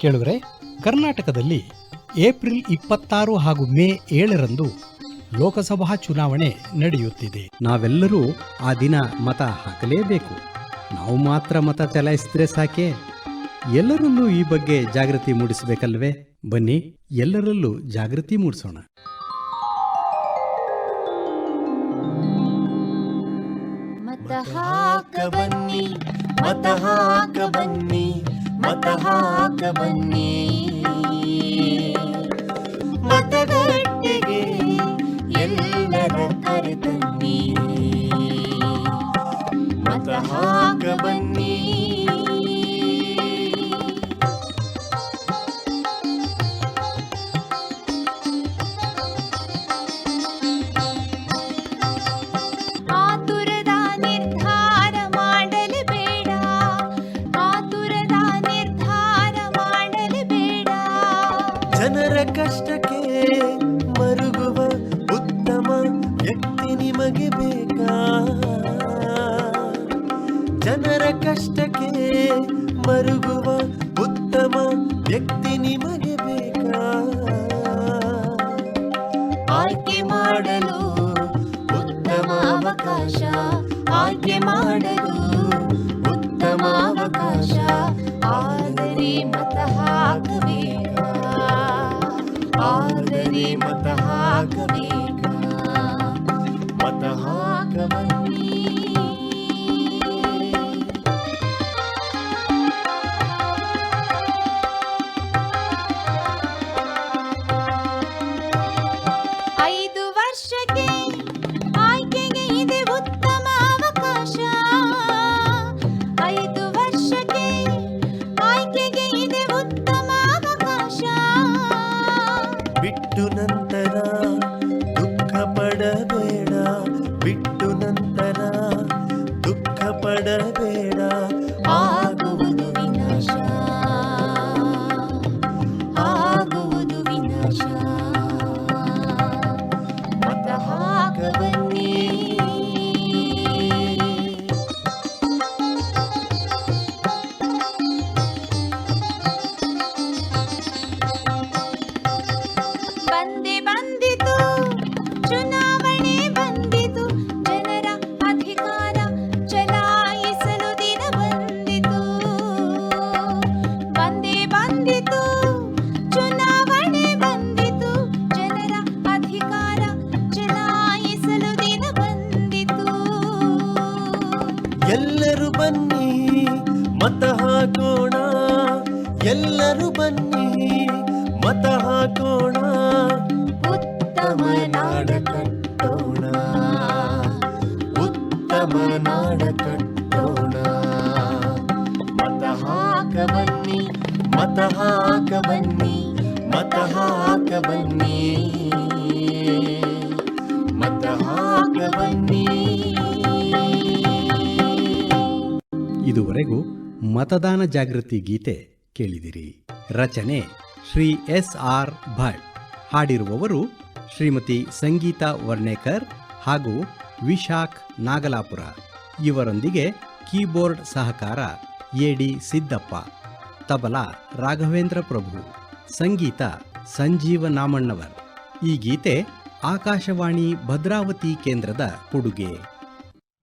ಕೇಳುಗರೆ ಕರ್ನಾಟಕದಲ್ಲಿ ಏಪ್ರಿಲ್ ಇಪ್ಪತ್ತಾರು ಹಾಗೂ ಮೇ ಏಳರಂದು ಲೋಕಸಭಾ ಚುನಾವಣೆ ನಡೆಯುತ್ತಿದೆ. ನಾವೆಲ್ಲರೂ ಆ ದಿನ ಮತ ಹಾಕಲೇಬೇಕು. ನಾವು ಮಾತ್ರ ಮತ ಚಲಾಯಿಸಿದ್ರೆ ಸಾಕೆ? ಎಲ್ಲರಲ್ಲೂ ಈ ಬಗ್ಗೆ ಜಾಗೃತಿ ಮೂಡಿಸಬೇಕಲ್ವೇ? ಬನ್ನಿ ಎಲ್ಲರಲ್ಲೂ ಜಾಗೃತಿ ಮೂಡಿಸೋಣ. ಮತ ಹಾಕ ಬನ್ನಿ ಮತ ಹಾಕ ಬನ್ನಿ ಮತ ಹಾಕ ಬನ್ನಿ ಮತಗಟ್ಟೆಗೆ ಎಲ್ಲರ ಕರೆತನ್ನಿ ಕಷ್ಟಕ್ಕೆ ಮರುಗುವ ಉತ್ತಮ ವ್ಯಕ್ತಿ ನಿಮಗೆ ಬೇಕಾ? ಜನರ ಕಷ್ಟಕ್ಕೆ ಮರುಗುವ ಉತ್ತಮ ವ್ಯಕ್ತಿ ನಿಮಗೆ ಹಾಕಬೇಕ? ಮತ ಹಾಕ ನಂತರ ದುಃಖ ಪಡಬೇಡ ಬಿಟ್ಟು ನಂತರ ದುಃಖ ಪಡಬೇಡ ಎಲ್ಲರೂ ಬನ್ನಿ, ಮತ ಹಾಕೋಣ. ಎಲ್ಲರೂ ಬನ್ನಿ, ಮತ ಹಾಕೋಣ. ಉತ್ತಮ ನಾಡ ಕಟ್ಟೋಣ. ಉತ್ತಮ ನಾಡ ಕಟ್ಟೋಣ. ಮತ ಹಾಕ ಬನ್ನಿ, ಮತ ಹಾಕ ಬನ್ನಿ, ಮತ ಹಾಕ ಬನ್ನಿ. ಮತ ಹಾಕ ಬನ್ನಿ. ಇದುವರೆಗೂ ಮತದಾನ ಜಾಗೃತಿ ಗೀತೆ ಕೇಳಿದಿರಿ. ರಚನೆ ಶ್ರೀ ಎಸ್ ಆರ್ ಭಟ್. ಹಾಡಿರುವವರು ಶ್ರೀಮತಿ ಸಂಗೀತಾ ವರ್ಣೇಕರ್ ಹಾಗೂ ವಿಶಾಖ್ ನಾಗಲಾಪುರ. ಇವರೊಂದಿಗೆ ಕೀಬೋರ್ಡ್ ಸಹಕಾರ ಎಡಿ ಸಿದ್ದಪ್ಪ, ತಬಲಾ ರಾಘವೇಂದ್ರ ಪ್ರಭು, ಸಂಗೀತ ಸಂಜೀವ ನಾಮಣ್ಣವರ್. ಈ ಗೀತೆ ಆಕಾಶವಾಣಿ ಭದ್ರಾವತಿ ಕೇಂದ್ರದ ಕೊಡುಗೆ.